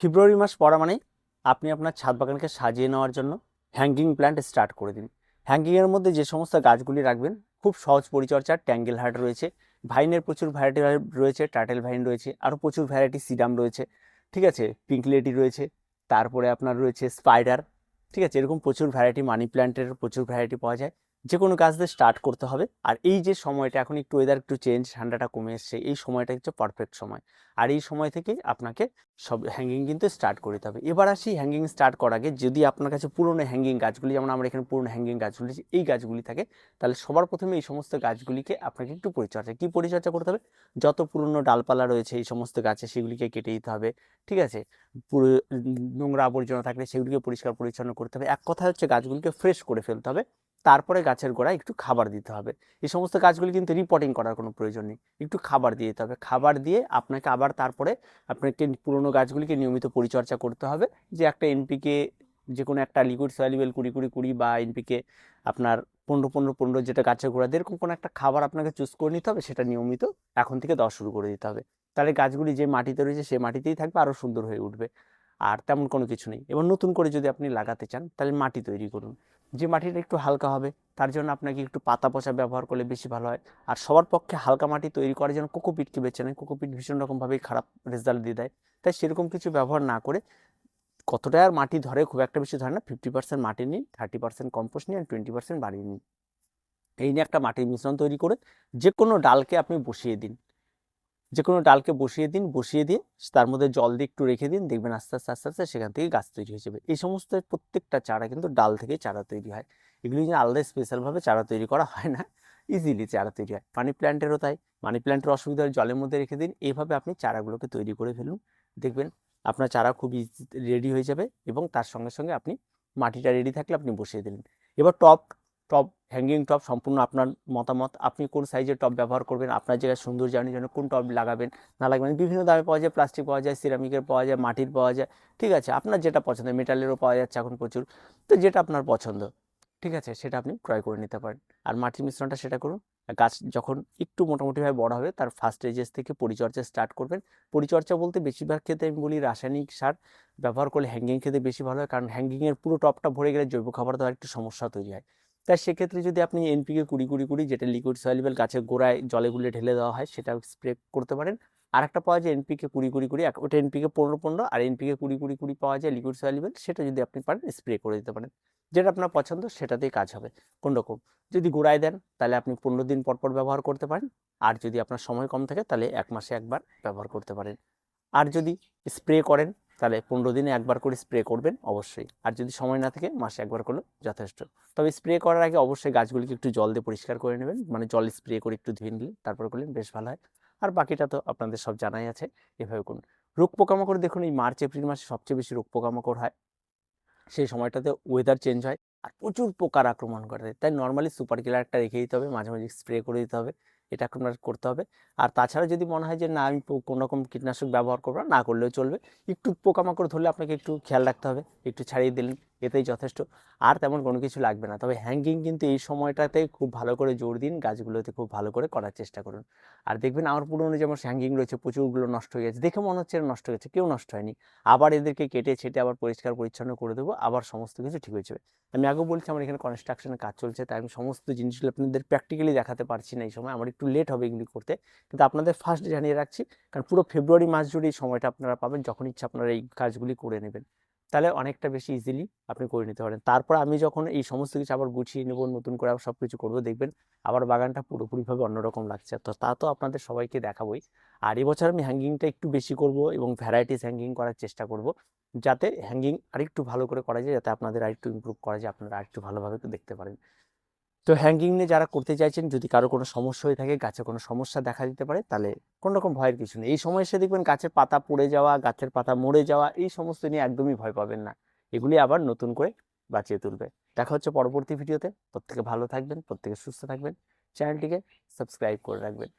ফেব্রুয়ারি মাস পড়া মানে আপনি আপনার ছাদ বাগানকে সাজিয়ে নেওয়ার জন্য হ্যাঙ্গিং প্ল্যান্ট স্টার্ট করে দিন। হ্যাঙ্গিংয়ের মধ্যে যে সমস্ত গাছগুলি রাখবেন, খুব সহজ পরিচর্যার ট্যাঙ্গেল হার্ট রয়েছে ভাইনের প্রচুর ভ্যারাইটি রয়েছে টাটেল ভাইন রয়েছে, আরও প্রচুর ভ্যারাইটি সিডাম রয়েছে, ঠিক আছে? পিঙ্কলেটি রয়েছে, তারপরে আপনার রয়েছে স্পাইডার ঠিক আছে? এরকম প্রচুর ভ্যারাইটি মানি প্ল্যান্টের প্রচুর ভ্যারাইটি পাওয়া যায়। যে কোনো গাছ দিয়ে স্টার্ট করতে হবে। আর এই যে সময়টা, এখন একটু ওয়েদার একটু চেঞ্জ ঠান্ডাটা কমে এসছে, এই সময়টা হচ্ছে পারফেক্ট সময়। আর এই সময় থেকেই আপনাকে সব হ্যাঙ্গিং কিন্তু স্টার্ট করতে হবে। এবার আসি হ্যাঙ্গিং স্টার্ট করার আগে, যদি আপনার কাছে পুরনো হ্যাঙ্গিং গাছগুলি, যেমন আমরা এখানে পুরনো হ্যাঙ্গিং গাছগুলি এই গাছগুলি থাকে, তাহলে সবার প্রথমে এই সমস্ত গাছগুলিকে আপনাকে একটু পরিচর্যা, কী পরিচর্যা করতে হবে? যত পুরনো ডালপালা রয়েছে, এই সমস্ত গাছে সেগুলিকে কেটে দিতে হবে, ঠিক আছে? পুরো নোংরা আবর্জনা থাকলে সেগুলিকে পরিষ্কার পরিচ্ছন্ন করতে হবে। এক কথা হচ্ছে গাছগুলিকে ফ্রেশ করে ফেলতে হবে। তারপরে গাছের গোড়ায় একটু খাবার দিতে হবে। এই সমস্ত গাছগুলি কিন্তু রিপোর্টিং করার কোনো প্রয়োজন নেই। একটু খাবার দিয়ে দিতে হবে। খাবার দিয়ে আপনাকে আবার তারপরে আপনাকে পুরনো গাছগুলিকে নিয়মিত পরিচর্যা করতে হবে। যে একটা এনপিকে যে কোনো একটা লিকুইড সয়ালিবেল কুড়ি কুড়ি কুড়ি বা এনপিকে আপনার পনেরো পনেরো পনেরো যেটা গাছের গোড়া দিয়ে এরকম কোনো একটা খাবার আপনাকে চুজ করে নিতে হবে, সেটা নিয়মিত এখন থেকে দেওয়া শুরু করে দিতে হবে। তাহলে গাছগুলি যে মাটিতে রয়েছে, সে মাটিতেই থাকবে, আরও সুন্দর হয়ে উঠবে। আর তেমন কোনো কিছু নেই। এবার নতুন করে যদি আপনি লাগাতে চান, তাহলে মাটি তৈরি করুন। যে মাটিটা একটু হালকা হবে, তার জন্য আপনাকে একটু পাতা পচা ব্যবহার করলে বেশি ভালো হয়। আর সবার পক্ষে হালকা মাটি তৈরি করার জন্য কোকোপিটকে বেছে নেয় কোকোপিট ভীষণ রকমভাবেই খারাপ রেজাল্ট দিয়ে দেয়। তাই সেরকম কিছু ব্যবহার না করে কতটা আর মাটি ধরে খুব একটা বেশি ধরে না ফিফটি পার্সেন্ট মাটি নিন থার্টি পার্সেন্ট কম্পোস্ট নিন আর টোয়েন্টি পার্সেন্ট বাড়িয়ে নিন। এই নিয়ে একটা মাটির মিশ্রণ তৈরি করে যে কোনো ডালকে আপনি বসিয়ে দিন। যে কোনো ডালকে বসিয়ে দিন, বসিয়ে দিয়ে তার মধ্যে জল দিয়ে একটু রেখে দিন, দেখবেন আস্তে আস্তে আস্তে আস্তে সেখান থেকে গাছ তৈরি হয়ে যাবে। এই সমস্ত প্রত্যেকটা চারা কিন্তু ডাল থেকে চারা তৈরি হয়। এগুলি যে আলাদা স্পেশালভাবে চারা তৈরি করা হয় না, ইজিলি চারা তৈরি হয়। মানি প্ল্যান্টেরও তাই, মানি প্ল্যান্টের অসুবিধা হলে জলের মধ্যে রেখে দিন এইভাবে আপনি চারাগুলোকে তৈরি করে ফেলুন। দেখবেন আপনার চারা খুব ইজি, রেডি হয়ে যাবে এবং তার সঙ্গে সঙ্গে আপনি মাটিটা রেডি থাকলে আপনি বসিয়ে দিলেন। এবার টপ টপ হ্যাঙ্গিং টপ সম্পূর্ণ আপনার মতামত। আপনি কোন সাইজের টপ ব্যবহার করবেন, আপনার জায়গায় সুন্দর জানির জন্য কোন টপ লাগাবেন, না লাগাবেন বিভিন্ন দামে পাওয়া যায় প্লাস্টিক পাওয়া যায় সিরামিকের পাওয়া যায়, মাটির পাওয়া যায়, ঠিক আছে? আপনার যেটা পছন্দ মেটালেরও পাওয়া যাচ্ছে এখন প্রচুর। তো যেটা আপনার পছন্দ, ঠিক আছে? সেটা আপনি ক্রয় করে নিতে পারেন। আর মাটির মিশ্রণটা সেটা করুন। গাছ যখন একটু মোটামুটিভাবে বড় হবে, তার ফার্স্ট স্টেজেস থেকে পরিচর্যা স্টার্ট করবেন। পরিচর্যা বলতে বেশিরভাগ ক্ষেত্রে আমি বলি রাসায়নিক সার ব্যবহার করলে হ্যাঙ্গিং খেতে বেশি ভালো হয়। কারণ হ্যাঙ্গিংয়ের পুরো টপটা ভরে গেলে জৈব খাবার দেওয়ার একটু সমস্যা তৈরি হয়। তাই সেক্ষেত্রে যদি আপনি এনপিকে কুড়ি কুড়ি কুড়ি যেটা লিকুইড সয়েলেবল গাছের গোড়ায় জলে গুলে ঢেলে দেওয়া হয় সেটা স্প্রে করতে পারেন। আর একটা পাওয়া যায় এনপিকে কুড়ি কুড়ি কুড়ি ওটা এনপিকে পনেরো পনেরো আর এনপিকে কুড়ি কুড়ি কুড়ি পাওয়া যায় লিকুইড সয়েলেবল সেটা যদি আপনি পারেন স্প্রে করে দিতে পারেন। যেটা আপনার পছন্দ সেটাতেই কাজ হবে। কোন রকম? যদি গোড়ায় দেন তাহলে আপনি পনেরো দিন পর পর ব্যবহার করতে পারেন। আর যদি আপনার সময় কম থাকে তাহলে এক মাসে একবার ব্যবহার করতে পারেন। আর যদি স্প্রে করেন তাহলে পনেরো দিনে একবার করে স্প্রে করবেন, অবশ্যই। আর যদি সময় না থাকে, মাসে একবার করলে যথেষ্ট। তবে স্প্রে করার আগে অবশ্যই গাছগুলিকে একটু জল দিয়ে পরিষ্কার করে নেবেন মানে জল স্প্রে করে একটু ধুয়ে নিলে তারপর করলেন বেশ ভালো হয়। আর বাকিটা তো আপনাদের সব জানাই আছে, এভাবে করুন। রোগ পোকামাকড় দেখুন, এই মার্চ, এপ্রিল মাসে সবচেয়ে বেশি রোগ পোকামাকড় হয়। সেই সময়টাতে ওয়েদার চেঞ্জ হয়। আর প্রচুর পোকার আক্রমণ করে। তাই নর্মালি সুপার কিলার একটা রেখে দিতে হবে, মাঝে মাঝে স্প্রে করে দিতে হবে। এটা আপনার করতে হবে। আর তাছাড়া যদি মনে হয় যে না আমি কোনো রকম কীটনাশক ব্যবহার করব না, করলেও চলবে। একটু পোকামাকড় ধরলে আপনাকে একটু খেয়াল রাখতে হবে একটু ছাড়িয়ে দিলেন এতেই যথেষ্ট। আর তেমন কোনো কিছু লাগবে না। তবে হ্যাঙ্গিং কিন্তু এই সময়টাতে খুব ভালো করে জোর দিন গাছগুলোতে খুব ভালো করে করার চেষ্টা করুন। আর দেখবেন আমার পুরনো যেমন হ্যাঙ্গিং রয়েছে প্রচুরগুলো নষ্ট হয়ে গেছে। দেখে মনে হচ্ছে নষ্ট হয়ে গেছে কেউ নষ্ট হয়নি। আবার এদেরকে কেটে ছেটে আবার পরিষ্কার পরিচ্ছন্ন করে দেবো আবার সমস্ত কিছু ঠিক হয়ে যাবে। আমি আগেও বলছি আমার এখানে কনস্ট্রাকশনের কাজ চলছে তাই আমি সমস্ত জিনিসগুলো আপনাদের প্র্যাকটিক্যালি দেখাতে পারছি না এই সময়। আমার একটু লেট হবে এগুলি করতে। কিন্তু আপনাদের ফার্স্ট জানিয়ে রাখছি, কারণ পুরো ফেব্রুয়ারি মাস জুড়ে এই সময়টা আপনারা পাবেন, যখন ইচ্ছা আপনারা এই কাজগুলি করে নেবেন। তাহলে অনেকটা বেশি ইজিলি আপনি করে নিতে পারেন। তারপর আমি যখন এই সমস্ত কিছু আবার গুছিয়ে নেব, নতুন করে আবার সব কিছু করব, দেখবেন আবার বাগানটা পুরোপুরিভাবে অন্যরকম লাগছে। তো তা তো আপনাদের সবাইকে দেখাবোই। আর এবছর আমি হ্যাঙ্গিংটা একটু বেশি করব এবং ভ্যারাইটিস হ্যাঙ্গিং করার চেষ্টা করব, যাতে হ্যাঙ্গিং আরেকটু ভালো করে করা যায়, যাতে আপনাদের আরেকটু ইমপ্রুভ করা যায়, আপনারা আরেকটু ভালোভাবে দেখতে পারেন। তো হ্যাঙ্গিং নিয়ে যারা করতে চাইছেন, যদি কারও কোনো সমস্যা হয়ে থাকে, গাছে কোনো সমস্যা দেখা দিতে পারে, তাহলে কোনো রকম ভয়ের কিছু নেই। এই সময় এসে দেখবেন গাছের পাতা পড়ে যাওয়া, গাছের পাতা মরে যাওয়া, এই সমস্ত নিয়ে একদমই ভয় পাবেন না। এগুলি আবার নতুন করে বাঁচিয়ে তুলবে। দেখা হচ্ছে পরবর্তী ভিডিওতে। প্রত্যেকে ভালো থাকবেন, প্রত্যেকে সুস্থ থাকবেন। চ্যানেলটিকে সাবস্ক্রাইব করে রাখবেন।